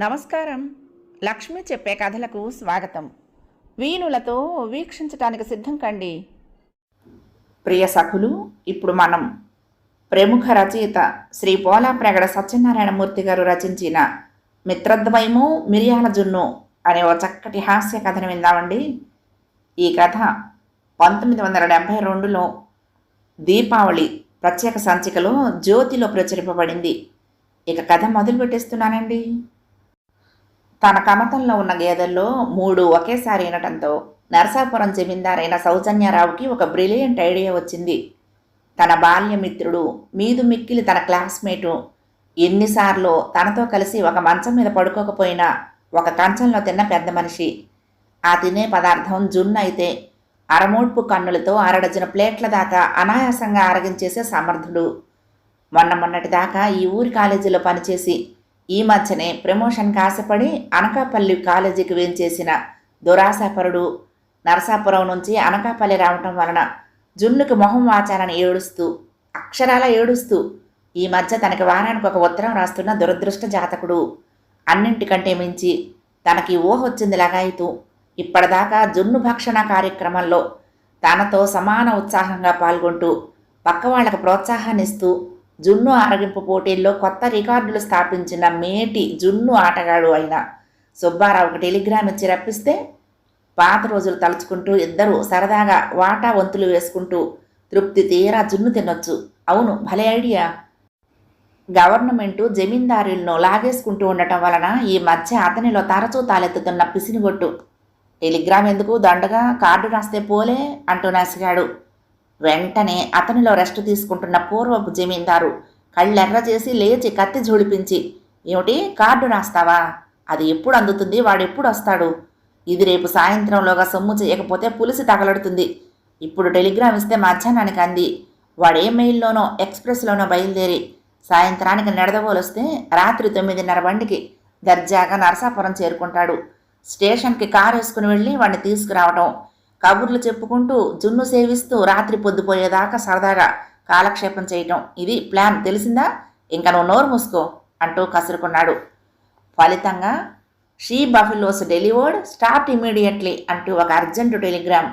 నమస్కారం. లక్ష్మి చెప్పే కథలకు స్వాగతం. వీణులతో వీక్షించటానికి సిద్ధం కండి. ప్రియ సఖులు ఇప్పుడు మనం ప్రముఖ రచయిత శ్రీ పోలాప్రగడ సత్యనారాయణమూర్తి గారు రచించిన మిత్రద్వయము మిరియాల జున్ను అనే ఓ చక్కటి హాస్య కథను విందామండి. ఈ కథ పంతొమ్మిది వందల డెబ్భై రెండులో దీపావళి ప్రత్యేక సంచికలో జ్యోతిలో ప్రచురింపబడింది. ఇక కథ మొదలు పెట్టేస్తున్నానండి తన కమతంలో ఉన్న గేదెల్లో మూడు ఒకేసారి వినటంతో నరసాపురం జమీందారైన సౌజన్యారావుకి ఒక బ్రిలియంట్ ఐడియా వచ్చింది. తన బాల్యమిత్రుడు మీదు మిక్కిలి తన క్లాస్మేటు ఎన్నిసార్లు తనతో కలిసి ఒక మంచం మీద పడుకోకపోయినా ఒక కంచంలో తిన్న పెద్ద మనిషి. ఆ తినే పదార్థం జున్ను అయితే అరమోడ్పు కన్నులతో అరడజన ప్లేట్ల దాకా అనాయాసంగా ఆరగించేసే సమర్థుడు. మొన్న మొన్నటి దాకా ఈ ఊరి కాలేజీలో పనిచేసి ఈ మధ్యనే ప్రమోషన్కి ఆశపడి అనకాపల్లి కాలేజీకి వేంచేసిన దురాశాపరుడు నరసాపురం నుంచి అనకాపల్లి రావటం వలన జున్నుకి మొహం వాచాలని ఏడుస్తూ అక్షరాల ఏడుస్తూ ఈ మధ్య తనకి వారానికి ఒక ఉత్తరం రాస్తున్న దురదృష్ట జాతకుడు. అన్నింటికంటే మించి తనకి ఊహ వచ్చింది లగాయితూ ఇప్పటిదాకా జున్ను భక్షణ కార్యక్రమంలో తనతో సమాన ఉత్సాహంగా పాల్గొంటూ పక్క వాళ్ళకు ప్రోత్సాహాన్నిస్తూ జున్ను ఆరగింపు పోటీల్లో కొత్త రికార్డులు స్థాపించిన మేటి జున్ను ఆటగాడు అయిన సుబ్బారావుకి టెలిగ్రామ్ ఇచ్చి రప్పిస్తే పాత రోజులు తలుచుకుంటూ ఇద్దరూ సరదాగా వాటా వంతులు వేసుకుంటూ తృప్తి తీరా జున్ను తినొచ్చు. అవును భలే ఐడియా. గవర్నమెంటు జమీందారులను లాగేసుకుంటూ ఉండటం వలన ఈ మధ్య అతనిలో తరచూ తాలెత్తుతున్న పిసినిగొట్టు. టెలిగ్రామ్ ఎందుకు దండగా? కార్డు రాస్తే పోలే అంటూ నసిగాడు. వెంటనే అతనిలో రెస్ట్ తీసుకుంటున్న పూర్వపు జమీందారు కళ్ళెర్ర చేసి లేచి కత్తి జోడిపించి ఏమిటి? కార్డు రాస్తావా? అది ఎప్పుడు అందుతుంది? వాడు ఎప్పుడు వస్తాడు? ఇది రేపు సాయంత్రంలోగా సొమ్ము చేయకపోతే పులిసి తగలడుతుంది. ఇప్పుడు టెలిగ్రామ్ ఇస్తే మధ్యాహ్నానికి అంది. వాడే మెయిల్లోనో ఎక్స్ప్రెస్లోనో బయలుదేరి సాయంత్రానికి నెడదవోలొస్తే రాత్రి తొమ్మిదిన్నర బండికి దర్జాగా నరసాపురం చేరుకుంటాడు. స్టేషన్కి కారు వేసుకుని వెళ్ళి వాడిని తీసుకురావటం కబుర్లు చెప్పుకుంటూ జున్ను సేవిస్తూ రాత్రి పొద్దుపోయేదాకా సరదాగా కాలక్షేపం చేయటం. ఇది ప్లాన్. తెలిసిందా? ఇంకా నువ్వు నోరు మూసుకో అంటూ కసురుకున్నాడు. ఫలితంగా she buffaloes delivered start immediately అంటూ ఒక అర్జెంటు టెలిగ్రామ్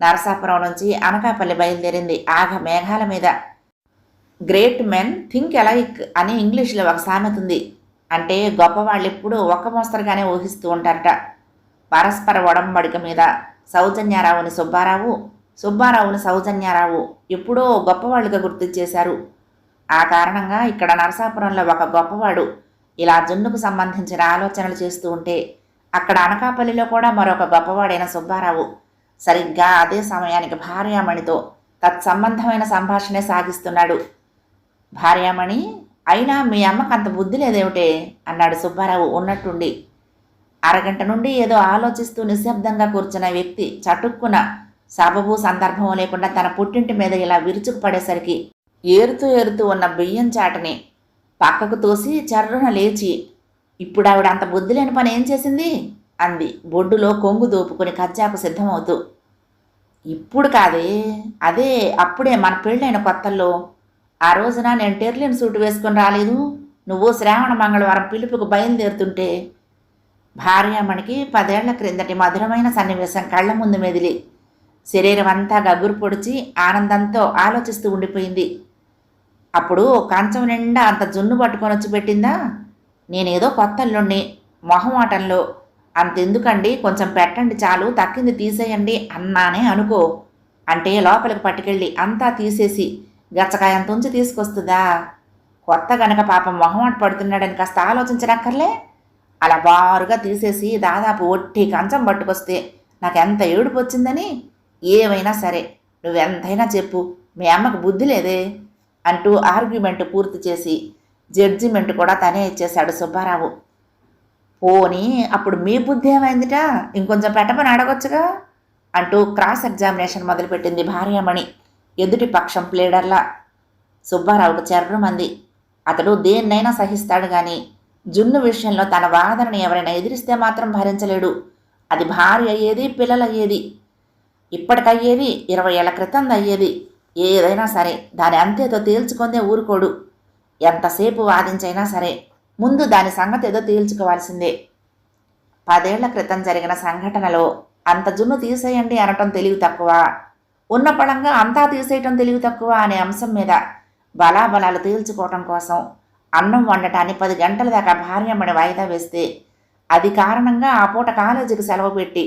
నరసాపురం నుంచి అనకాపల్లి బయలుదేరింది ఆగ మేఘాల మీద. గ్రేట్ మెన్ థింక్ ఎలైక్ అని ఇంగ్లీష్లో ఒక సామెత ఉంది. అంటే గొప్పవాళ్ళు ఎప్పుడూ ఒక్క మోస్తరుగానే ఊహిస్తూ ఉంటారట. పరస్పర ఒడంబడిక మీద సౌజన్యారావుని సుబ్బారావు సుబ్బారావుని సౌజన్యారావు ఎప్పుడో గొప్పవాళ్ళుగా గుర్తించేశారు. ఆ కారణంగా ఇక్కడ నరసాపురంలో ఒక గొప్పవాడు ఇలా జున్నుకు సంబంధించిన ఆలోచనలు చేస్తూ ఉంటే అక్కడ అనకాపల్లిలో కూడా మరొక గొప్పవాడైన సుబ్బారావు సరిగ్గా అదే సమయానికి భార్యామణితో తత్సంబంధమైన సంభాషణే సాగిస్తున్నాడు. భార్యామణి అయినా మీ అమ్మకంత బుద్ధి లేదేమిటే? అన్నాడు సుబ్బారావు ఉన్నట్టుండి. అరగంట నుండి ఏదో ఆలోచిస్తూ నిశ్శబ్దంగా కూర్చున్న వ్యక్తి చటుక్కున సబబు సందర్భం లేకుండా తన పుట్టింటి మీద ఇలా విరుచుకు పడేసరికి ఏరుతూ ఏరుతూ ఉన్న బియ్యం చాటని పక్కకు తోసి చర్రున లేచి ఇప్పుడు ఆవిడ అంత బుద్ధి లేని పని ఏం చేసింది? అంది. బొడ్డులో కొంగు దోపుకుని కజ్జాకు సిద్ధమవుతూ ఇప్పుడు కాదే అదే అప్పుడే మన పెళ్ళైన కొత్తల్లో ఆ రోజున నేను టెర్లిన్ సూట్ వేసుకొని రాలేదు. నువ్వు శ్రావణ మంగళవారం పిలుపుకు బయలుదేరుతుంటే భార్యామణికి పదేళ్ళ క్రిందటి మధురమైన సన్నివేశం కళ్ళ ముందు మెదిలి. శరీరం అంతా గగురు పొడిచి ఆనందంతో ఆలోచిస్తూ ఉండిపోయింది. అప్పుడు కంచం నిండా అంత జున్ను పట్టుకొని వచ్చి పెట్టిందా? నేనేదో కొత్త అల్లుణ్ణి మొహమాటంలో. అంతెందుకండి కొంచెం పెట్టండి చాలు తక్కింది తీసేయండి అన్నానే అనుకో. అంటే లోపలికి పట్టుకెళ్ళి అంతా తీసేసి గచ్చకాయంతుంచి తీసుకొస్తుందా? కొత్త గనక పాపం మొహమాట పడుతున్నాడని కాస్త ఆలోచించనక్కర్లే? అలా బారుగా తీసేసి దాదాపు ఒట్టి కంచం పట్టుకొస్తే నాకు ఎంత ఏడుపు వచ్చిందని ఏమైనా సరే నువ్వెంతైనా చెప్పు మీ అమ్మకు బుద్ధి లేదే అంటూ ఆర్గ్యుమెంట్ పూర్తి చేసి జడ్జిమెంట్ కూడా తనే ఇచ్చేశాడు సుబ్బారావు. పోనీ అప్పుడు మీ బుద్ధి ఏమైందిట? ఇంకొంచెం పెట్టమని అడగొచ్చుగా? అంటూ క్రాస్ ఎగ్జామినేషన్ మొదలుపెట్టింది భార్యమణి ఎదుటి పక్షం ప్లేడర్లా. సుబ్బారావుకు చెర్రమంది. అతడు దేన్నైనా సహిస్తాడు కానీ జున్ను విషయంలో తన వాదనని ఎవరైనా ఎదిరిస్తే మాత్రం భరించలేడు. అది భార్య అయ్యేది పిల్లలయ్యేది ఇప్పటికయ్యేది ఇరవై ఏళ్ళ క్రితం అయ్యేది. ఏదైనా సరే దాని అంతేతో తేల్చుకుందే ఊరుకోడు. ఎంతసేపు వాదించైనా సరే ముందు దాని సంగతి ఏదో తేల్చుకోవాల్సిందే. పదేళ్ళ క్రితం జరిగిన సంఘటనలో అంత జున్ను తీసేయండి అనటం తెలివి తక్కువ. ఉన్న పళంగా అంతా తీసేయటం తెలివి తక్కువ అనే అంశం మీద బలాబలాలు తేల్చుకోవటం కోసం అన్నం వండటాన్ని పది గంటల దాకా భార్యమ్మని వాయిదా వేస్తే అది కారణంగా ఆ పూట కాలేజీకి సెలవు పెట్టి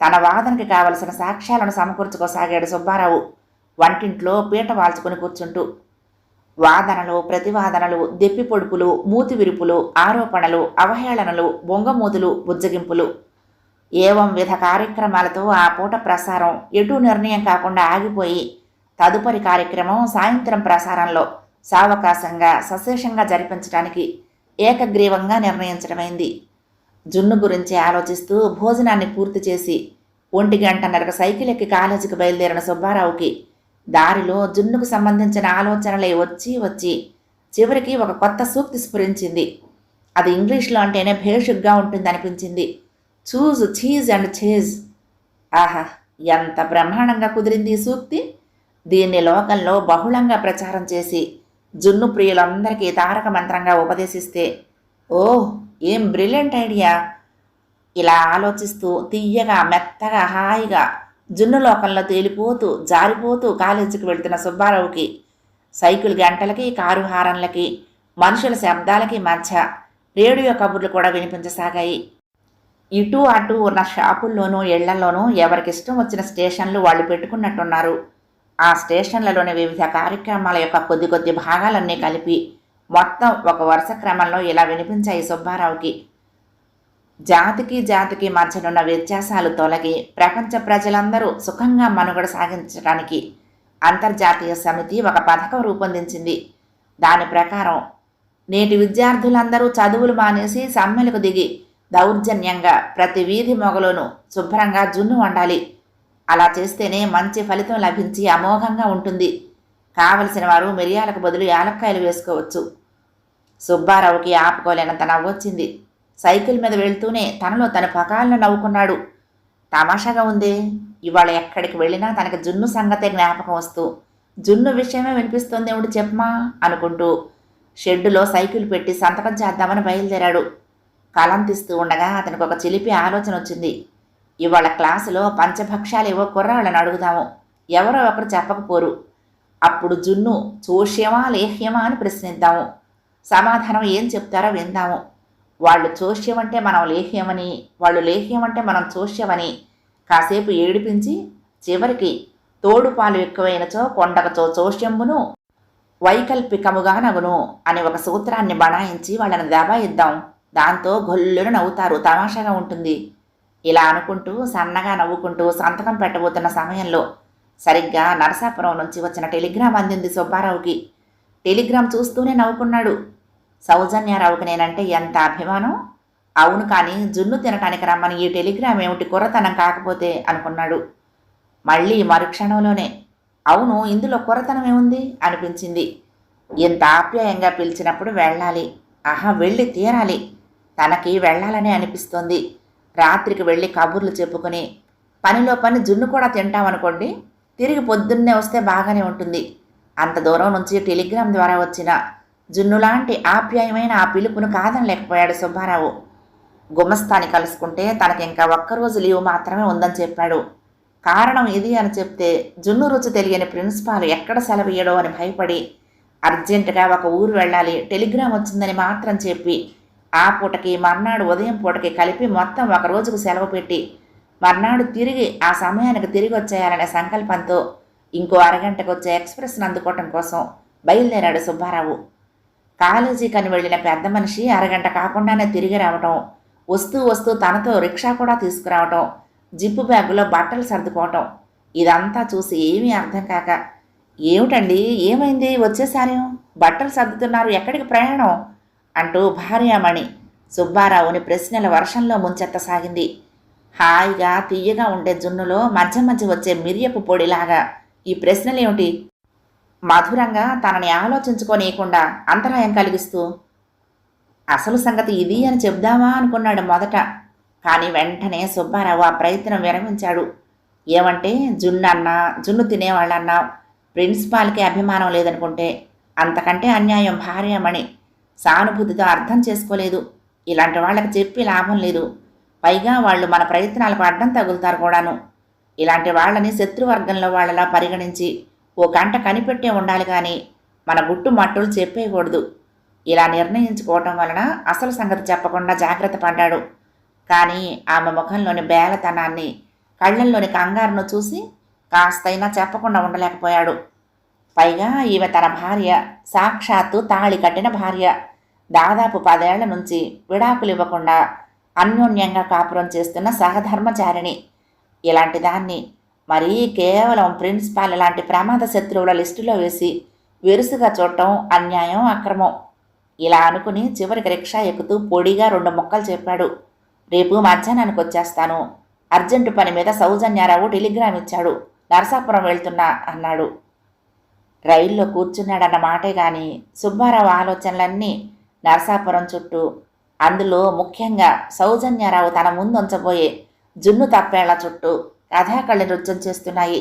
తన వాదనకి కావలసిన సాక్ష్యాలను సమకూర్చుకోసాగాడు సుబ్బారావు. వంటింట్లో పీట వాల్చుకుని కూర్చుంటూ వాదనలు ప్రతివాదనలు దెప్పి పొడుపులు మూతి విరుపులు ఆరోపణలు అవహేళనలు బొంగమూతులు బుజ్జగింపులు. ఏవం విధ కార్యక్రమాలతో ఆ పూట ప్రసారం ఎటు నిర్ణయం కాకుండా ఆగిపోయి తదుపరి కార్యక్రమం సాయంత్రం ప్రసారంలో సావకాశంగా సశేషంగా జరిపించడానికి ఏకగ్రీవంగా నిర్ణయించడమైంది జున్ను గురించి ఆలోచిస్తూ భోజనాన్ని పూర్తి చేసి ఒంటి గంటన్నరకు సైకిల్ ఎక్కి కాలేజీకి బయలుదేరిన సుబ్బారావుకి దారిలో జున్నుకు సంబంధించిన ఆలోచనలే వచ్చి వచ్చి చివరికి ఒక కొత్త సూక్తి స్ఫురించింది. అది ఇంగ్లీష్లో అంటేనే భేషుగ్గా ఉంటుంది అనిపించింది చూజ్ చీజ్ అండ్ చేజ్. ఆహా ఎంత బ్రహ్మాండంగా కుదిరింది ఈ సూక్తి? దీన్ని లోకంలో బహుళంగా ప్రచారం చేసి జున్ను ప్రియులందరికీ తారక మంత్రంగా ఉపదేశిస్తే ఓ ఏం బ్రిలియంట్ ఐడియా! ఇలా ఆలోచిస్తూ తీయగా మెత్తగా హాయిగా జున్ను లోకంలో తేలిపోతూ జారిపోతూ కాలేజీకి వెళ్తున్న సుబ్బారావుకి సైకిల్ గంటలకి కారు హారన్లకి మనుషుల శబ్దాలకి మధ్య రేడియో కబుర్లు కూడా వినిపించసాగాయి. ఇటు అటు ఉన్న షాపుల్లోనూ ఇళ్ళలోనూ ఎవరికిష్టం వచ్చిన స్టేషన్లు వాళ్ళు పెట్టుకున్నట్టున్నారు. ఆ స్టేషన్లలోని వివిధ కార్యక్రమాల యొక్క కొద్ది కొద్ది భాగాలన్నీ కలిపి మొత్తం ఒక వరుస క్రమంలో ఇలా వినిపించాయి సుబ్బారావుకి. జాతికి జాతికి మధ్యనున్న వ్యత్యాసాలు తొలగి ప్రపంచ ప్రజలందరూ సుఖంగా మనుగడ సాగించడానికి అంతర్జాతీయ సమితి ఒక పథకం రూపొందించింది. దాని ప్రకారం నేటి విద్యార్థులందరూ చదువులు మానేసి సమ్మెలకు దిగి దౌర్జన్యంగా ప్రతి వీధి మొగలోనూ శుభ్రంగా జున్ను వండాలి. అలా చేస్తేనే మంచి ఫలితం లభించి అమోఘంగా ఉంటుంది. కావలసిన వారు మిరియాలకు బదులు యాలక్కాయలు వేసుకోవచ్చు. సుబ్బారావుకి ఆపుకోలేనంత నవ్వొచ్చింది సైకిల్ మీద వెళ్తూనే తనలో తన పకాలను నవ్వుకున్నాడు. తమాషాగా ఉందే ఇవాళ ఎక్కడికి వెళ్ళినా తనకి జున్ను సంగతే జ్ఞాపకం వస్తూ జున్ను విషయమే వినిపిస్తుంది ఏమిటి చెప్పమా? అనుకుంటూ షెడ్డులో సైకిల్ పెట్టి సంతకం చేద్దామని బయలుదేరాడు. కలం తీస్తూ ఉండగా అతనికి ఒక చిలిపి ఆలోచన వచ్చింది. ఇవాళ క్లాసులో పంచభక్షాలు ఏవో కుర్రాళ్ళని అడుగుదాము. ఎవరో ఒకరు చెప్పకపోరు. అప్పుడు జున్ను చోష్యమా లేహ్యమా అని ప్రశ్నిద్దాము. సమాధానం ఏం చెప్తారో విందాము. వాళ్ళు చోష్యం అంటే మనం లేహ్యమని వాళ్ళు లేహ్యం అంటే మనం చోష్యమని కాసేపు ఏడిపించి చివరికి తోడుపాలు ఎక్కువైనచో కొండకచో చోష్యంబును వైకల్పికముగా నగును అని ఒక సూత్రాన్ని బనాయించి వాళ్ళని దబాయిద్దాం. దాంతో గొల్లును నవ్వుతారు. తమాషాగా ఉంటుంది. ఇలా అనుకుంటూ సన్నగా నవ్వుకుంటూ సంతకం పెట్టబోతున్న సమయంలో సరిగ్గా నరసాపురం నుంచి వచ్చిన టెలిగ్రామ్ అందింది సుబ్బారావుకి. టెలిగ్రామ్ చూస్తూనే నవ్వుకున్నాడు. సౌజన్యారావుకి నేనంటే ఎంత అభిమానం? అవును కానీ జున్ను తినటానికి రమ్మని ఈ టెలిగ్రామ్ ఏమిటి కొరతనం కాకపోతే అనుకున్నాడు. మళ్ళీ మరుక్షణంలోనే అవును ఇందులో కొరతనం ఏముంది? అనిపించింది. ఇంత ఆప్యాయంగా పిలిచినప్పుడు వెళ్ళాలి. ఆహా వెళ్ళి తీరాలి. తనకి వెళ్ళాలని అనిపిస్తోంది. రాత్రికి వెళ్ళి కబుర్లు చెప్పుకొని పనిలో పని జున్ను కూడా తింటామనుకోండి తిరిగి పొద్దున్నే వస్తే బాగానే ఉంటుంది. అంత దూరం నుంచి టెలిగ్రామ్ ద్వారా వచ్చిన జున్నులాంటి ఆప్యాయమైన ఆ పిలుపును కాదనలేకపోయాడు సుబ్బారావు. గుమస్తాని కలుసుకుంటే తనకి ఇంకా ఒక్కరోజు లీవ్ మాత్రమే ఉందని చెప్పాడు. కారణం ఇది అని చెప్తే జున్ను రుచి తెలియని ప్రిన్సిపాల్ ఎక్కడ సెలవియ్యడో అని భయపడి అర్జెంటుగా ఒక ఊరు వెళ్ళాలి టెలిగ్రామ్ వచ్చిందని మాత్రం చెప్పి ఆ పూటకి మర్నాడు ఉదయం పూటకి కలిపి మొత్తం ఒక రోజుకు సెలవు పెట్టి మర్నాడు తిరిగి ఆ సమయానికి తిరిగి వచ్చేయాలనే సంకల్పంతో ఇంకో అరగంటకు వచ్చే ఎక్స్ప్రెస్ని అందుకోవటం కోసం బయలుదేరాడు సుబ్బారావు. కాలేజీకని వెళ్ళిన పెద్ద మనిషి అరగంట కాకుండానే తిరిగి రావటం వస్తూ వస్తూ తనతో రిక్షా కూడా తీసుకురావటం జిప్పు బ్యాగులో బట్టలు సర్దుకోవటం ఇదంతా చూసి ఏమీ అర్థం కాక ఏమిటండి? ఏమైంది? వచ్చేసారేం బట్టలు సర్దుతున్నారు. ఎక్కడికి ప్రయాణం? అంటూ భార్యామణి సుబ్బారావుని ప్రశ్నల వర్షంలో ముంచెత్తసాగింది. హాయిగా తీయగా ఉండే జున్నులో మధ్య మధ్య వచ్చే మిరియపు పొడిలాగా. ఈ ప్రశ్నలేమిటి? మధురంగా తనని ఆలోచించుకోనీయకుండా అంతరాయం కలిగిస్తూ. అసలు సంగతి ఇది అని చెప్దామా అనుకున్నాడు మొదట. కానీ వెంటనే సుబ్బారావు ఆ ప్రయత్నం విరమించాడు. ఏమంటే జున్ను అన్నా జున్ను తినేవాళ్ళన్నా ప్రిన్సిపాల్కి అభిమానం లేదనుకుంటే. అంతకంటే అన్యాయం భార్యమణి. సానుభూతితో అర్థం చేసుకోలేదు. ఇలాంటి వాళ్ళకి చెప్పి లాభం లేదు. పైగా వాళ్ళు మన ప్రయత్నాలకు అడ్డం తగులుతారు కూడాను. ఇలాంటి వాళ్ళని శత్రువర్గంలో వాళ్ళలా పరిగణించి ఓ గంట కనిపెట్టే ఉండాలి కానీ మన గుట్టు మట్టులు చెప్పేయకూడదు. ఇలా నిర్ణయించుకోవటం వలన అసలు సంగతి చెప్పకుండా జాగ్రత్త పడ్డాడు. కానీ ఆమె ముఖంలోని బేలతనాన్ని కళ్ళల్లోని కంగారును చూసి కాస్తైనా చెప్పకుండా ఉండలేకపోయాడు. పైగా ఈమె తన భార్య సాక్షాత్తు తాళి కట్టిన భార్య. దాదాపు పదేళ్ళ నుంచి విడాకులు ఇవ్వకుండా అన్యోన్యంగా కాపురం చేస్తున్న సహధర్మచారిణి. ఇలాంటి దాన్ని మరీ కేవలం ప్రిన్సిపాల్ లాంటి ప్రమాద శత్రువుల లిస్టులో వేసి వెరుసుగా చూడటం అన్యాయం అక్రమం. ఇలా అనుకుని చివరికి రిక్షా ఎక్కుతూ పొడిగా రెండు మొక్కలు చెప్పాడు. రేపు మధ్యాహ్నానికి వచ్చేస్తాను. అర్జెంటు పని మీద సౌజన్యారావు టెలిగ్రామ్ ఇచ్చాడు. నరసాపురం వెళ్తున్నా అన్నాడు. రైల్లో కూర్చున్నాడన్న మాటే గాని సుబ్బారావు ఆలోచనలన్నీ నరసాపురం చుట్టూ. అందులో ముఖ్యంగా సౌజన్యారావు తన ముందు ఉంచబోయే జున్ను తప్పేళ్ళ చుట్టూ కథాకళి నృత్యం చేస్తున్నాయి.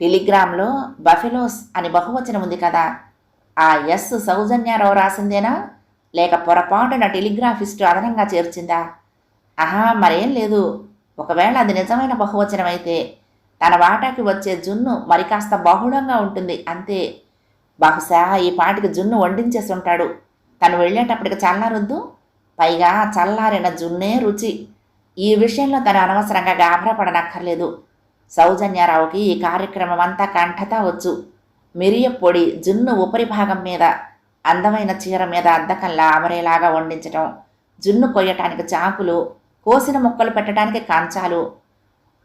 టెలిగ్రామ్లో బఫెలోస్ అని బహువచనం ఉంది కదా ఆ ఎస్ సౌజన్యారావు రాసిందేనా? లేక పొరపాటున టెలిగ్రాఫిస్టు అదనంగా చేర్చిందా? ఆహా మరేం లేదు. ఒకవేళ అది నిజమైన బహువచనం అయితే తన వాటాకి వచ్చే జున్ను మరి కాస్త బహుళంగా ఉంటుంది. అంతే. బహుశా ఈ పాటికి జున్ను వండించేసి ఉంటాడు తను వెళ్ళేటప్పటికి చల్లారొద్దు. పైగా చల్లారిన జున్నే రుచి. ఈ విషయంలో తను అనవసరంగా గాభరా పడనక్కర్లేదు సౌజన్యారావుకి ఈ కార్యక్రమం అంతా కంఠతా వచ్చు. మిరియ పొడి జున్ను ఉపరిభాగం మీద అందమైన చీర మీద అద్దకంలా అమరేలాగా వండించటం జున్ను కొయ్యటానికి చాకులు కోసిన ముక్కలు పెట్టడానికి కంచాలు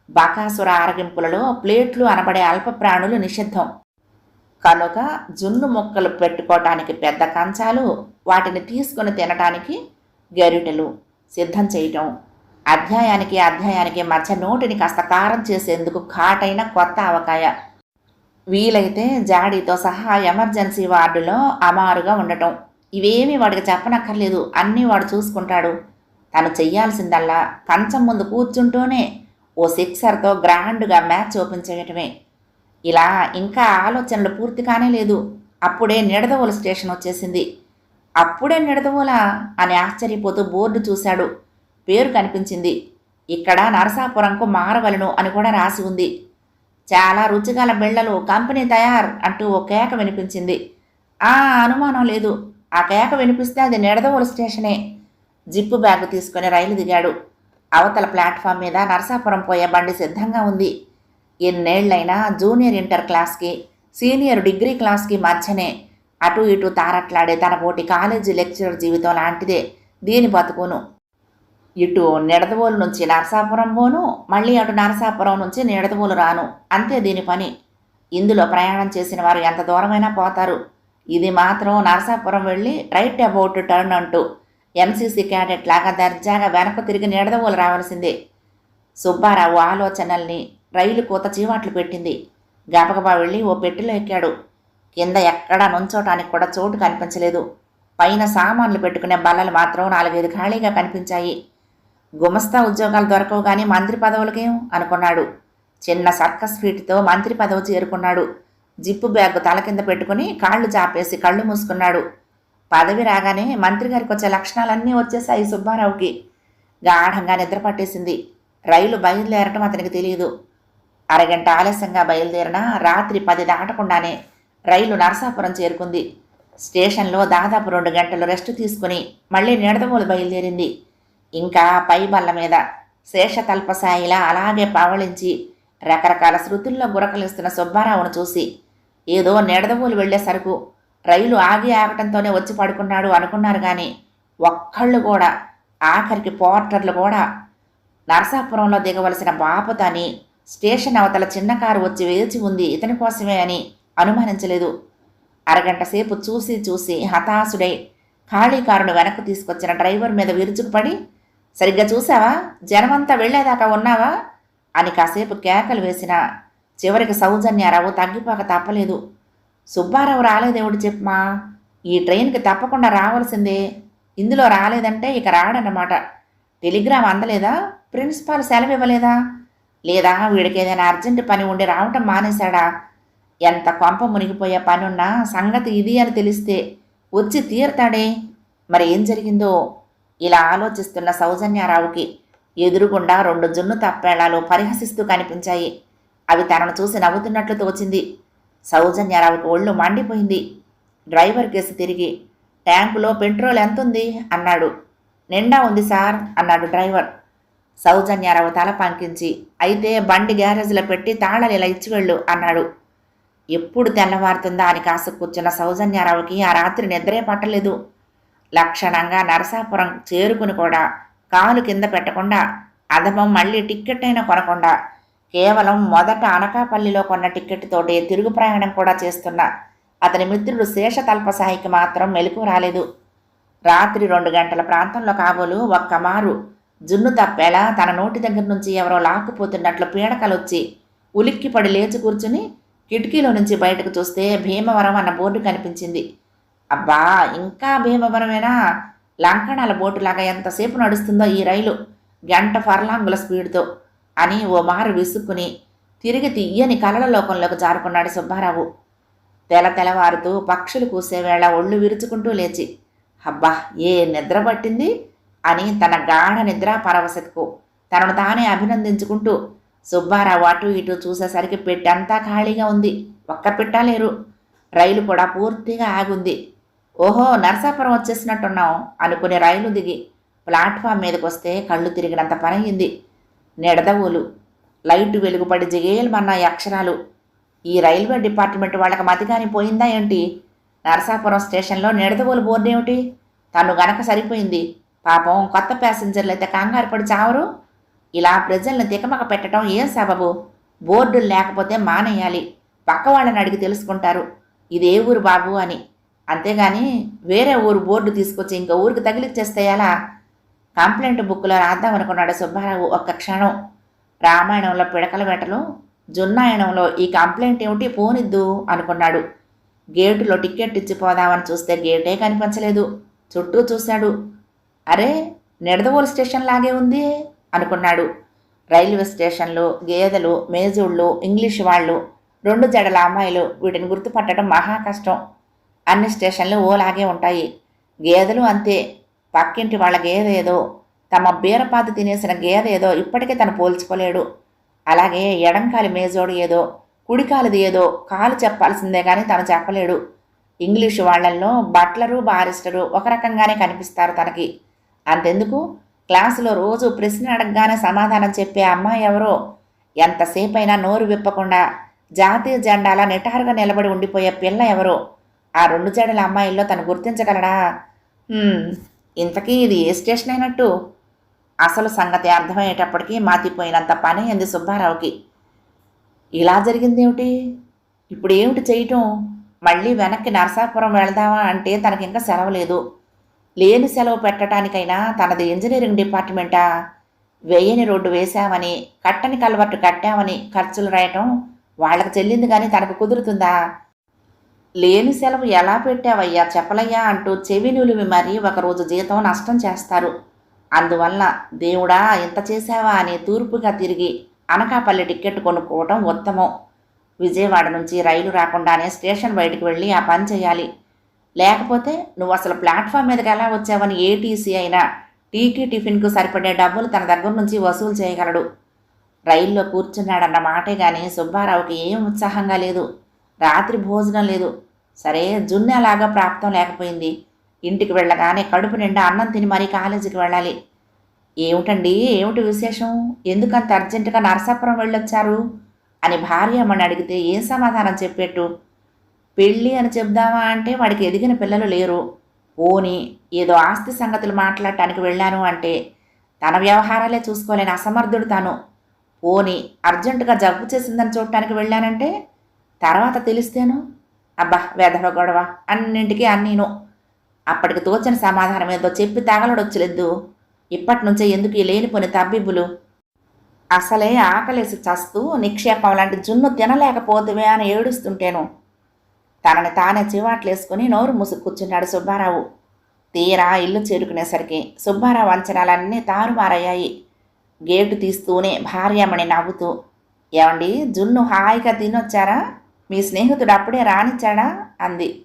బకాసుర ఆరగింపులలో ప్లేట్లు అనబడే అల్ప ప్రాణులు నిషిద్ధం. కనుక జున్ను ముక్కలు పెట్టుకోవటానికి పెద్ద కంచాలు వాటిని తీసుకొని తినటానికి గరిటెలు సిద్ధం చేయటం. అధ్యాయానికి అధ్యాయానికి మధ్య నోటిని కాస్త కారం చేసేందుకు ఘాటైన కొత్త అవకాయ వీలైతే జాడీతో సహా ఎమర్జెన్సీ వార్డులో అమారుగా ఉండటం. ఇవేమీ వాడికి చెప్పనక్కర్లేదు అన్నీ వాడు చూసుకుంటాడు. తను చెయ్యాల్సిందల్లా కంచం ముందు కూర్చుంటూనే ఓ సిక్సర్తో గ్రాండ్గా మ్యాచ్ ఓపెన్ చేయటమే. ఇలా ఇంకా ఆలోచనలు పూర్తి కానే లేదు. అప్పుడే నిడదవోలు స్టేషన్ వచ్చేసింది. అప్పుడే నిడదవోలా అని ఆశ్చర్యపోతూ బోర్డు చూశాడు. పేరు కనిపించింది. ఇక్కడ నరసాపురంకు మారవలను అని కూడా రాసి ఉంది. చాలా రుచిగల బిళ్ళలు కంపెనీ తయార్ అంటూ ఓ కేక వినిపించింది. ఆ అనుమానం లేదు. ఆ కేక వినిపిస్తే అది నిడదవోలు స్టేషనే. జిప్పు బ్యాగ్ తీసుకుని రైలు దిగాడు. అవతల ప్లాట్ఫామ్ మీద నరసాపురం పోయే బండి సిద్ధంగా ఉంది. ఎన్నేళ్ళైనా జూనియర్ ఇంటర్ క్లాస్కి సీనియర్ డిగ్రీ క్లాస్కి మధ్యనే అటు ఇటు తారట్లాడే తన పోటీ కాలేజీ లెక్చరర్ జీవితం లాంటిదే దీని బతుకును. ఇటు నిడదవోలు నుంచి నరసాపురం పోను మళ్ళీ అటు నరసాపురం నుంచి నిడదవోలు రాను. అంతే దీని పని. ఇందులో ప్రయాణం చేసిన వారు ఎంత దూరమైనా పోతారు. ఇది మాత్రం నరసాపురం వెళ్ళి రైట్ అబౌట్ టర్న్ అంటూ ఎంసీసీ క్యాడెట్ లాగా దర్జాగా వెనక్కు తిరిగి నిడదవోలు రావాల్సిందే. సుబ్బారావు ఆలోచనల్ని రైలు కూత చీవాట్లు పెట్టింది. గబగబా వెళ్ళి ఓ పెట్టెలో ఎక్కాడు. కింద ఎక్కడా నుంచోటానికి కూడా చోటు కనిపించలేదు. పైన సామాన్లు పెట్టుకునే బల్లలు మాత్రం నాలుగైదు ఖాళీగా కనిపించాయి. గుమస్తా ఉద్యోగాలు దొరకవు కానీ మంత్రి పదవులకేం అనుకున్నాడు. చిన్న సర్కస్ ఫీట్తో మంత్రి పదవి చేరుకున్నాడు. జిప్పు బ్యాగ్ తల కింద పెట్టుకుని కాళ్ళు చాపేసి కళ్ళు మూసుకున్నాడు. పదవి రాగానే మంత్రి గారికి వచ్చే లక్షణాలన్నీ వచ్చేసాయి సుబ్బారావుకి. గాఢంగా నిద్ర పట్టేసింది. రైలు బయలుదేరటం అతనికి తెలియదు అరగంట ఆలస్యంగా బయలుదేరినా రాత్రి పది దాటకుండానే రైలు నరసాపురం చేరుకుంది. స్టేషన్లో దాదాపు రెండు గంటలు రెస్ట్ తీసుకుని మళ్ళీ నిడదమూలు బయలుదేరింది. ఇంకా పై బల్ల మీద శేషతల్పసాయిలా అలాగే పవళించి రకరకాల శృతుల్లో గురకలిస్తున్న సుబ్బారావును చూసి ఏదో నిడదమూలు వెళ్ళే సరుకు రైలు ఆగి ఆగటంతోనే వచ్చి పడుకున్నాడు అనుకున్నారు కానీ ఒక్కళ్ళు కూడా ఆఖరికి పోర్టర్లు కూడా నరసాపురంలో దిగవలసిన బాపతని స్టేషన్ అవతల చిన్న కారు వచ్చి వేచి ఉంది ఇతని కోసమే అని అనుమానించలేదు. అరగంట సేపు చూసి చూసి హతాశుడై ఖాళీ కారును వెనక్కు తీసుకొచ్చిన డ్రైవర్ మీద విరుచుకుపడి సరిగ్గా చూసావా జనమంతా వెళ్ళేదాకా ఉన్నావా? అని కాసేపు కేకలు వేసిన చివరికి సౌజన్యారావు తగ్గిపోక తప్పలేదు. సుబ్బారావు రాలేదేవుడు చెప్పమా? ఈ ట్రైన్కి తప్పకుండా రావాల్సిందే. ఇందులో రాలేదంటే ఇక రాడన్నమాట. టెలిగ్రామ్ అందలేదా? ప్రిన్సిపాల్ సెలవు ఇవ్వలేదా లేదా వీడికి ఏదైనా అర్జెంటు పని ఉండి రావటం మానేశాడా? ఎంత కొంప మునిగిపోయే పనున్నా సంగతి ఇది అని తెలిస్తే వచ్చి తీరతాడే. మరి ఏం జరిగిందో? ఇలా ఆలోచిస్తున్న సౌజన్యారావుకి ఎదురుగుండా రెండు జున్ను తప్పేళాలు పరిహసిస్తూ కనిపించాయి. అవి తనను చూసి నవ్వుతున్నట్లు తోచింది. సౌజన్యారావుకి ఒళ్ళు మండిపోయింది. డ్రైవర్ కేసు తిరిగి ట్యాంకులో పెట్రోల్ ఎంతుంది? అన్నాడు. నిండా ఉంది సార్ అన్నాడు డ్రైవర్. సౌజన్యారావు తల పంకించి అయితే బండి గ్యారేజ్లో పెట్టి తాళాలు ఇలా ఇచ్చివెళ్ళు అన్నాడు. ఎప్పుడు తెల్లవారుతుందా అని కాసు కూర్చున్న సౌజన్యారావుకి ఆ రాత్రి నిద్రే పట్టలేదు. లక్షణంగా నరసాపురం చేరుకుని కూడా కాలు కింద పెట్టకుండా అదమం మళ్ళీ టిక్కెట్ అయినా కొనకుండా కేవలం మొదట అనకాపల్లిలో కొన్న టిక్కెట్తోటే తిరుగు ప్రయాణం కూడా చేస్తున్న. అతని మిత్రుడు శేషతల్పసాయికి మాత్రం మెలకు రాలేదు. రాత్రి రెండు గంటల ప్రాంతంలో కాబోలు ఒక్క మారు. జున్ను తప్పేలా తన నోటి దగ్గర నుంచి ఎవరో లాక్కుపోతున్నట్లు పీడకలొచ్చి ఉలిక్కిపడి లేచి కూర్చుని కిటికీలో నుంచి బయటకు చూస్తే భీమవరం అన్న బోర్డు కనిపించింది. అబ్బా ఇంకా భీమవరమేనా? లంకణాల బోటులాగా ఎంతసేపు నడుస్తుందో ఈ రైలు. గంట ఫర్లాంగుల స్పీడ్తో. అని ఓ మారు విసుక్కుని తిరిగి తీయని కలల లోకంలోకి జారుకున్నాడు సుబ్బారావు. తెల తెలవారుతూ పక్షులు కూసేవేళ ఒళ్ళు విరుచుకుంటూ లేచి అబ్బా ఏ నిద్ర పట్టింది? అని తన గాఢ నిద్ర పరవశతకు తనను తానే అభినందించుకుంటూ సుబ్బారావు అటు ఇటు చూసేసరికి పెట్టంతా ఖాళీగా ఉంది. ఒక్క పిట్ట లేరు. రైలు కూడా పూర్తిగా ఆగుంది. ఓహో నరసాపురం వచ్చేసినట్టున్నాం అనుకుని రైలు దిగి ప్లాట్ఫామ్ మీదకి వస్తే కళ్ళు తిరిగినంత పనయింది నెడదవులు. లైటు వెలుగుపడి జిగేల్మన్నాయి అక్షరాలు. ఈ రైల్వే డిపార్ట్మెంట్ వాళ్ళకి మతిగాని పోయిందా ఏంటి? నరసాపురం స్టేషన్లో నిడదవోలు బోర్డు ఏమిటి? తను గనక సరిపోయింది. పాపం కొత్త ప్యాసింజర్లు అయితే కంగారు పడి చావరు. ఇలా ప్రజల్ని తికమక పెట్టడం ఏం సబబు? బోర్డులు లేకపోతే మానేయాలి. పక్క వాళ్ళని అడిగి తెలుసుకుంటారు. ఇదే ఊరు బాబు అని. అంతేగాని వేరే ఊరు బోర్డు తీసుకొచ్చి ఇంకో ఊరికి తగిలిచ్చేస్తేయాలా కంప్లైంట్ బుక్లో రాద్దాం అనుకున్నాడు సుబ్బారావు. ఒక్క క్షణం. రామాయణంలో పిడకల వేటలో జున్నాయనంలో ఈ కంప్లైంట్ ఏమిటి? పోనిద్దు అనుకున్నాడు. గేటులో టికెట్ ఇచ్చి పోదామని చూస్తే గేటే కనిపించలేదు. చుట్టూ చూశాడు. అరే నిడదవోలు స్టేషన్ లాగే ఉంది అనుకున్నాడు. రైల్వే స్టేషన్లు గేదెలు మేజుళ్ళు ఇంగ్లీష్ వాళ్ళు రెండు జడల అమ్మాయిలు వీటిని గుర్తుపట్టడం మహా కష్టం. అన్ని స్టేషన్లు ఓలాగే ఉంటాయి. గేదెలు అంతే. పక్కింటి వాళ్ళ గేదె ఏదో తమ బీరపాతి తినేసిన గేదె ఏదో ఇప్పటికే తను పోల్చుకోలేడు. అలాగే ఎడంకాలి మేజోడు ఏదో కుడికాలిది ఏదో కాలు చెప్పాల్సిందే కానీ తను చెప్పలేడు. ఇంగ్లీషు వాళ్ళల్లో బట్లరు బారిస్టరు ఒక రకంగానే కనిపిస్తారు తనకి. అంతెందుకు? క్లాసులో రోజు ప్రశ్న అడగగానే సమాధానం చెప్పే అమ్మాయి ఎవరో? ఎంతసేపైనా నోరు విప్పకుండా జాతీయ జెండాల నిటారుగా నిలబడి ఉండిపోయే పిల్ల ఎవరో? ఆ రెండు జడల అమ్మాయిల్లో తను గుర్తించగలడా? ఇంతకీ ఇది ఏ స్టేషన్ అయినట్టు? అసలు సంగతి అర్థమయ్యేటప్పటికీ మాతిపోయినంత పని అయింది సుబ్బారావుకి. ఇలా జరిగిందేమిటి? ఇప్పుడు ఏమిటి చేయటం? మళ్ళీ వెనక్కి నరసాపురం వెళదామా అంటే తనకింకా సెలవు లేదు లేని సెలవు పెట్టడానికైనా తనది ఇంజనీరింగ్ డిపార్ట్మెంటా? వేయని రోడ్డు వేశామని కట్టని కలవట్టు కట్టామని ఖర్చులు రాయటం వాళ్ళకి చెల్లింది కానీ తనకు కుదురుతుందా? లేని సెలవు ఎలా పెట్టావయ్యా? చెప్పలయ్యా అంటూ చెవి నులివి మరీ ఒకరోజు జీతం నష్టం చేస్తారు. అందువల్ల దేవుడా ఇంత చేశావా అని తూర్పుగా తిరిగి అనకాపల్లి టిక్కెట్ కొనుక్కోవటం ఉత్తమం. విజయవాడ నుంచి రైలు రాకుండానే స్టేషన్ బయటికి వెళ్ళి ఆ పని చేయాలి. లేకపోతే నువ్వు అసలు ప్లాట్ఫామ్ మీదకి ఎలా వచ్చావని ఏటీసీ అయినా టీకి టిఫిన్కు సరిపడే డబ్బులు తన దగ్గర నుంచి వసూలు చేయగలడు. రైల్లో కూర్చున్నాడన్న మాటే కానీ సుబ్బారావుకి ఏం ఉత్సాహంగా లేదు. రాత్రి భోజనం లేదు. సరే జున్ను అలాగా ప్రాప్తం లేకపోయింది? ఇంటికి వెళ్ళగానే కడుపు నిండా అన్నం తిని మరీ కాలేజీకి వెళ్ళాలి. ఏమిటండి? ఏమిటి విశేషం? ఎందుకంత అర్జెంటుగా నరసాపురం వెళ్ళొచ్చారు? అని భార్య అమ్మని అడిగితే ఏం సమాధానం చెప్పేట్టు? పెళ్ళి అని చెప్దామా అంటే వాడికి ఎదిగిన పిల్లలు లేరు. పోని ఏదో ఆస్తి సంగతులు మాట్లాడటానికి వెళ్ళాను అంటే తన వ్యవహారాలే చూసుకోలేని అసమర్థుడు తాను. పోని అర్జెంటుగా జబ్బు చేసిందని చూడటానికి వెళ్ళానంటే తర్వాత తెలిస్తేను? అబ్బా వేధవ గొడవ? అన్నింటికీ అన్నీను. అప్పటికి తోచిన సమాధానం ఏదో చెప్పి తగలడొచ్చలేదు ఇప్పటి నుంచే ఎందుకు ఈ లేనిపోని తబ్బిబ్బులు? అసలే ఆకలేసి చస్తూ నిక్షేపం లాంటి జున్ను తినలేకపోతువే అని ఏడుస్తుంటేను. తనని తానే చివాట్లేసుకుని నోరు మూసుకు కూర్చున్నాడు సుబ్బారావు. తీరా ఇల్లు చేరుకునేసరికి సుబ్బారావు అంచనాలన్నీ తారుమారయ్యాయి. గేటు తీస్తూనే భార్యమణి నవ్వుతూ ఏమండి జున్ను హాయిగా తినొచ్చారా? మీ స్నేహితుడు అప్పుడే రానిచ్చాడా? అంది.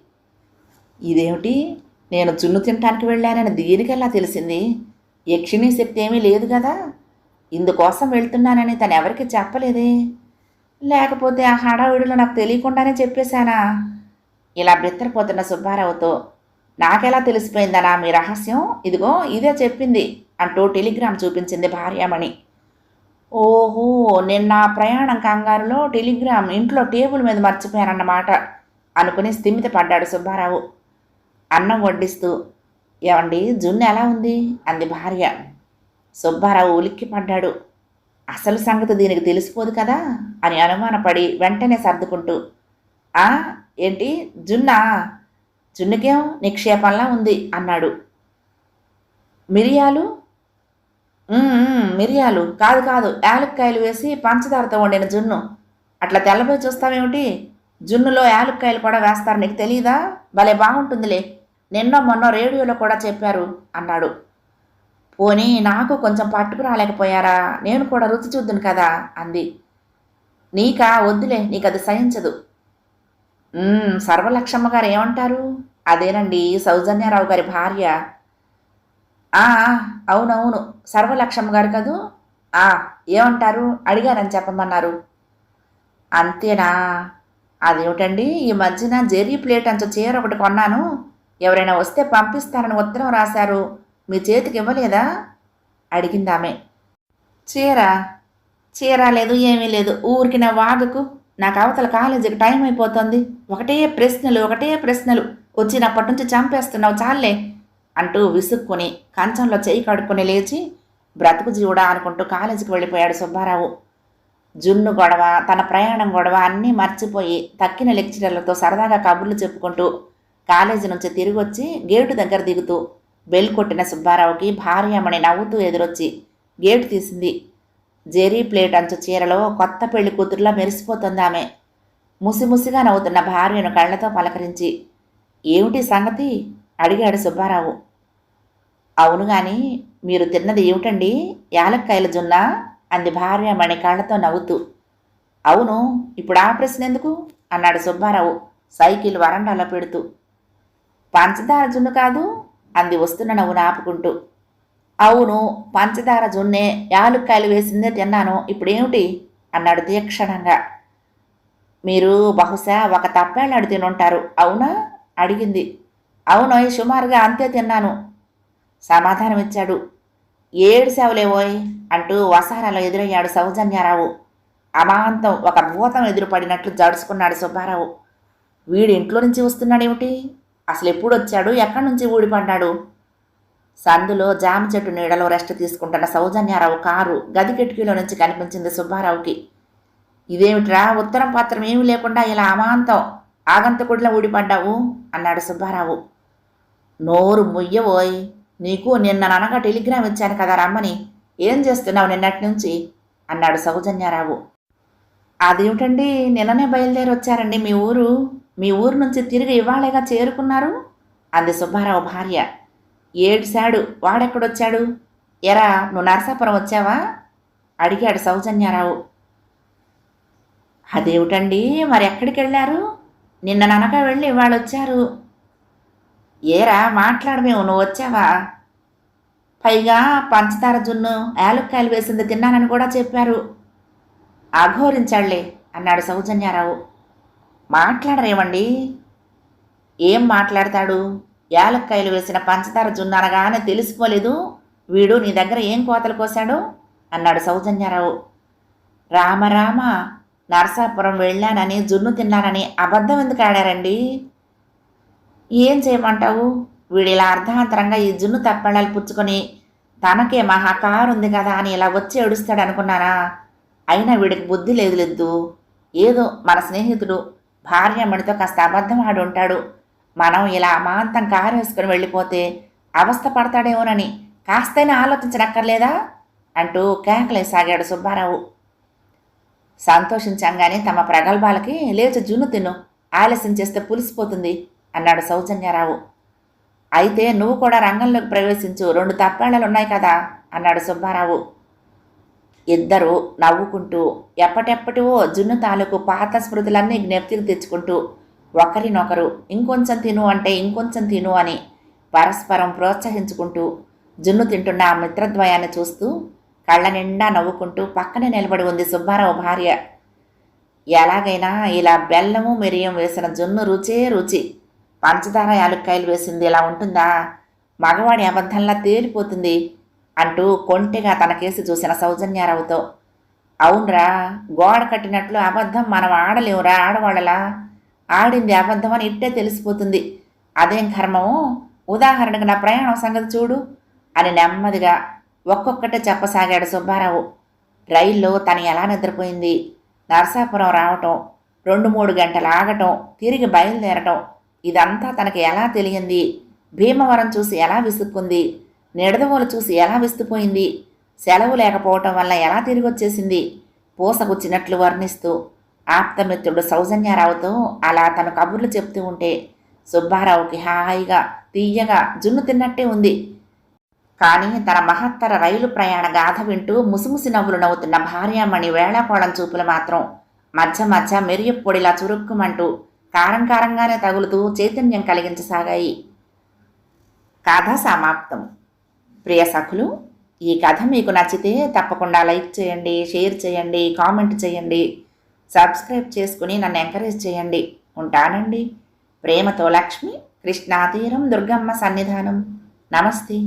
ఇదేమిటి? నేను జున్ను తినటానికి వెళ్ళానని దీనికెలా తెలిసింది? యక్షిణీ శక్తి ఏమీ లేదు కదా? ఇందుకోసం వెళ్తున్నానని తను ఎవరికి చెప్పలేదే? లేకపోతే ఆ హడావిడిలో నాకు తెలియకుండానే చెప్పేశానా? ఇలా బిత్తరపోతున్న సుబ్బారావుతో నాకెలా తెలిసిపోయిందనా మీ రహస్యం? ఇదిగో ఇదే చెప్పింది అంటూ టెలిగ్రామ్ చూపించింది భార్యామణి. ఓహో నిన్న ప్రయాణం కంగారులో టెలిగ్రామ్ ఇంట్లో టేబుల్ మీద మర్చిపోయానన్నమాట అనుకుని స్థిమిత పడ్డాడు సుబ్బారావు. అన్నం వడ్డిస్తూ ఏమండి జున్ను ఎలా ఉంది? అంది భార్య. సుబ్బారావు ఉలిక్కి పడ్డాడు. అసలు సంగతి దీనికి తెలిసిపోదు కదా? అని అనుమానపడి వెంటనే సర్దుకుంటూ ఆ ఏంటి జున్నా? జున్నుకేం నిక్షేపంలా ఉంది? అన్నాడు. మిరియాలు మిరియాలు. కాదు కాదు. యాలక్కాయలు వేసి పంచదారతో వండిన జున్ను. అట్లా తెల్లబోయి చూస్తావేమిటి? జున్నులో యాలక్కాయలు కూడా వేస్తారు. నీకు తెలియదా భలే బాగుంటుందిలే. నిన్నో మొన్న రేడియోలో కూడా చెప్పారు అన్నాడు. పోనీ నాకు కొంచెం పట్టుకురాలేకపోయారా నేను కూడా రుచి చూద్దును కదా అంది. నీకా? వద్దులే నీకు అది సహించదు. సర్వలక్ష్మ సర్వలక్షమ్మ గారు ఏమంటారు? అదేనండి సౌజన్యారావు గారి భార్య. అవునవును. సర్వలక్ష్యం గారు కదూ? ఆ ఏమంటారు? అడిగానని చెప్పమన్నారు. అంతేనా? అదేమిటండి? ఈ మధ్యన జెర్రీ ప్లేట్ అంచు చీర ఒకటి కొన్నాను. ఎవరైనా వస్తే పంపిస్తారని ఉత్తరం రాశారు. మీ చేతికి ఇవ్వలేదా? అడిగిందామె చీర? చీర లేదు ఏమీ లేదు. ఊరికి నా వాగకు నాకు అవతల కాలేజీకి టైం అయిపోతుంది. ఒకటే ప్రశ్నలు ఒకటే ప్రశ్నలు. వచ్చినప్పటి నుంచి చంపేస్తున్నావు చాలే అంటూ విసుక్కుని కంచంలో చేయి కడుక్కొని లేచి బ్రతుకు జీవుడా అనుకుంటూ కాలేజీకి వెళ్ళిపోయాడు సుబ్బారావు. జున్ను గొడవ తన ప్రయాణం గొడవ అన్నీ మర్చిపోయి తక్కిన లెక్చరర్లతో సరదాగా కబుర్లు చెప్పుకుంటూ కాలేజీ నుంచి తిరిగి వచ్చి గేటు దగ్గర దిగుతూ బెల్ కొట్టిన సుబ్బారావుకి భార్యమణి నవ్వుతూ ఎదురొచ్చి గేటు తీసింది. జెరీ ప్లేట్ అంచు చీరలో కొత్త పెళ్ళి కూతురులా మెరిసిపోతుంది ఆమె. ముసిముసిగా నవ్వుతున్న భార్యను కళ్ళతో పలకరించి ఏమిటి సంగతి? అడిగాడు సుబ్బారావు. అవును గాని మీరు తిన్నది ఏమిటండి? యాలక్కాయల జున్న? అంది భార్య మణికాళ్ళతో నవ్వుతూ. అవును ఇప్పుడు ఆ ప్రశ్న ఎందుకు? అన్నాడు సుబ్బారావు సైకిల్ వరండాలో పెడుతూ. పంచదార జున్ను కాదు అంది వస్తున్న నవ్వును ఆపుకుంటూ. అవును పంచదార జున్నే యాలుక్కాయలు వేసిందే తిన్నాను ఇప్పుడేమిటి అన్నాడు తీక్షణంగా. మీరు బహుశా ఒక తప్పేళ్ళాడు తినుంటారు అవునా? అడిగింది. అవును సుమారుగా అంతే తిన్నాను. సమాధానం ఇచ్చాడు. ఏడు సేవలేవోయ్ అంటూ వసారాలో ఎదురయ్యాడు సౌజన్యారావు. అమాంతం ఒక భూతం ఎదురుపడినట్లు జడుచుకున్నాడు సుబ్బారావు. వీడి ఇంట్లో నుంచి వస్తున్నాడేమిటి? అసలు ఎప్పుడు వచ్చాడు ఎక్కడి నుంచి ఊడిపడ్డాడు? సందులో జామ చెట్టు నీడలో రెస్ట్ తీసుకుంటున్న సౌజన్యారావు కారు గది కిటికీలో నుంచి కనిపించింది సుబ్బారావుకి. ఇదేమిట్రా? ఉత్తరం పత్రం ఏమీ లేకుండా ఇలా అమాంతం ఆగంతకుడిలో ఊడిపడ్డావు? అన్నాడు సుబ్బారావు. నోరు ముయ్యవోయ్ నీకు నిన్న ననగా టెలిగ్రామ్ ఇచ్చాను కదా రమ్మని. ఏం చేస్తున్నావు నిన్నటి నుంచి? అన్నాడు సౌజన్యారావు. అదేమిటండి నిన్ననే బయలుదేరి వచ్చారండి మీ ఊరు? మీ ఊరు నుంచి తిరిగి ఇవాళేగా చేరుకున్నారు? అంది సుబ్బారావు భార్య. ఏడిశాడు వాడెక్కడొచ్చాడు? ఎరా నువ్వు నరసాపురం వచ్చావా? అడిగాడు సౌజన్యారావు. అదేమిటండి మరి ఎక్కడికి వెళ్ళారు నిన్న ననక వెళ్ళి ఇవాళ వచ్చారు ఏరా మాట్లాడమేవు నువ్వు వచ్చావా? పైగా పంచదార జున్ను యాలుక్కాయలు వేసింది తిన్నానని కూడా చెప్పారు. అఘోరించాళ్ళే అన్నాడు సౌజన్యారావు. మాట్లాడరేమండి? ఏం మాట్లాడతాడు? యాలక్కాయలు వేసిన పంచదార జున్ను అనగానే తెలిసిపోలేదు. వీడు నీ దగ్గర ఏం కోతలు కోశాడు? అన్నాడు సౌజన్యారావు. రామరామ నరసాపురం వెళ్ళానని జున్ను తిన్నానని అబద్ధం ఎందుకు ఆడారండి? ఏం చేయమంటావు? వీడిలా అర్ధాంతరంగా ఈ జున్ను తప్పడాలు పుచ్చుకొని. తనకే మహా కారు ఉంది కదా అని ఇలా వచ్చి ఏడుస్తాడు అనుకున్నానా అయినా వీడికి బుద్ధి లేదు లేదు ఏదో మన స్నేహితుడు భార్యమ్మడితో కాస్త అబద్ధం ఆడి ఉంటాడు. మనం ఇలా అమాంతం కారు వేసుకుని వెళ్ళిపోతే అవస్థ పడతాడేమోనని కాస్తైనా ఆలోచించనక్కర్లేదా? అంటూ కేకలేసాగాడు సుబ్బారావు. సంతోషించంగానే తమ ప్రగల్భాలకి లేచి జున్ను తిను ఆలస్యం చేస్తే పులిసిపోతుంది. అన్నాడు సౌజన్యారావు. అయితే నువ్వు కూడా రంగంలోకి ప్రవేశించు రెండు ఉన్నాయి కదా అన్నాడు సుబ్బారావు. ఇద్దరూ నవ్వుకుంటూ ఎప్పటెప్పటివో జున్ను తాలూకు పాత స్మృతులన్నీ జ్ఞప్తికి తెచ్చుకుంటూ ఒకరినొకరు ఇంకొంచెం తిను అంటే ఇంకొంచెం తిను అని పరస్పరం ప్రోత్సహించుకుంటూ జున్ను తింటున్న ఆ మిత్రద్వయాన్ని చూస్తూ కళ్ళ నిండా నవ్వుకుంటూ పక్కనే నిలబడి ఉంది సుబ్బారావు భార్య. ఎలాగైనా ఇలా బెల్లము మిరియం వేసిన జున్ను రుచే రుచి. పంచదార యాలుక్కాయలు వేసింది. ఇలా ఉంటుందా? మగవాడి అబద్ధంలా తేలిపోతుంది అంటూ కొంటెగా తనకేసి చూసిన సౌజన్యారావుతో అవునరా గోడ కట్టినట్లు అబద్ధం మనం ఆడలేవురా ఆడవాళ్ళలా? ఆడింది అబద్ధం అని ఇట్టే తెలిసిపోతుంది. అదేం కర్మము? ఉదాహరణకు నా ప్రయాణం సంగతి చూడు అని నెమ్మదిగా ఒక్కొక్కటే చెప్పసాగాడు సుబ్బారావు. రైల్లో తను ఎలా నిద్రపోయింది? నరసాపురం రావటం రెండు మూడు గంటలు ఆగటం తిరిగి బయలుదేరటం ఇదంతా తనకి ఎలా తెలియంది? భీమవరం చూసి ఎలా విసుక్కుంది? నిడదవోలు చూసి ఎలా విస్తుపోయింది? సెలవు లేకపోవటం వల్ల ఎలా తిరిగొచ్చేసింది? పూసగుచ్చినట్లు వర్ణిస్తూ ఆప్తమిత్రుడు సౌజన్యారావుతో అలా తను కబుర్లు చెప్తూ ఉంటే సుబ్బారావుకి హాయిగా తీయగా జున్ను తిన్నట్టే ఉంది. కానీ తన మహత్తర రైలు ప్రయాణ గాథ వింటూ ముసిముసి నవ్వులు నవ్వుతున్న భార్యామణి వేళాకోళం చూపులు మాత్రం మధ్య మధ్య మెరియప్పొడిలా చురుక్కుమంటూ కారం కారంగానే తగులుతూ చైతన్యం కలిగించసాగాయి. కథ సమాప్తం. ప్రియ సఖులు ఈ కథ మీకు నచ్చితే తప్పకుండా లైక్ చేయండి షేర్ చేయండి కామెంట్ చేయండి. సబ్స్క్రైబ్ చేసుకుని నన్ను ఎంకరేజ్ చేయండి. ఉంటానండి. ప్రేమతో లక్ష్మి కృష్ణాతీరం దుర్గమ్మ సన్నిధానం. నమస్తే.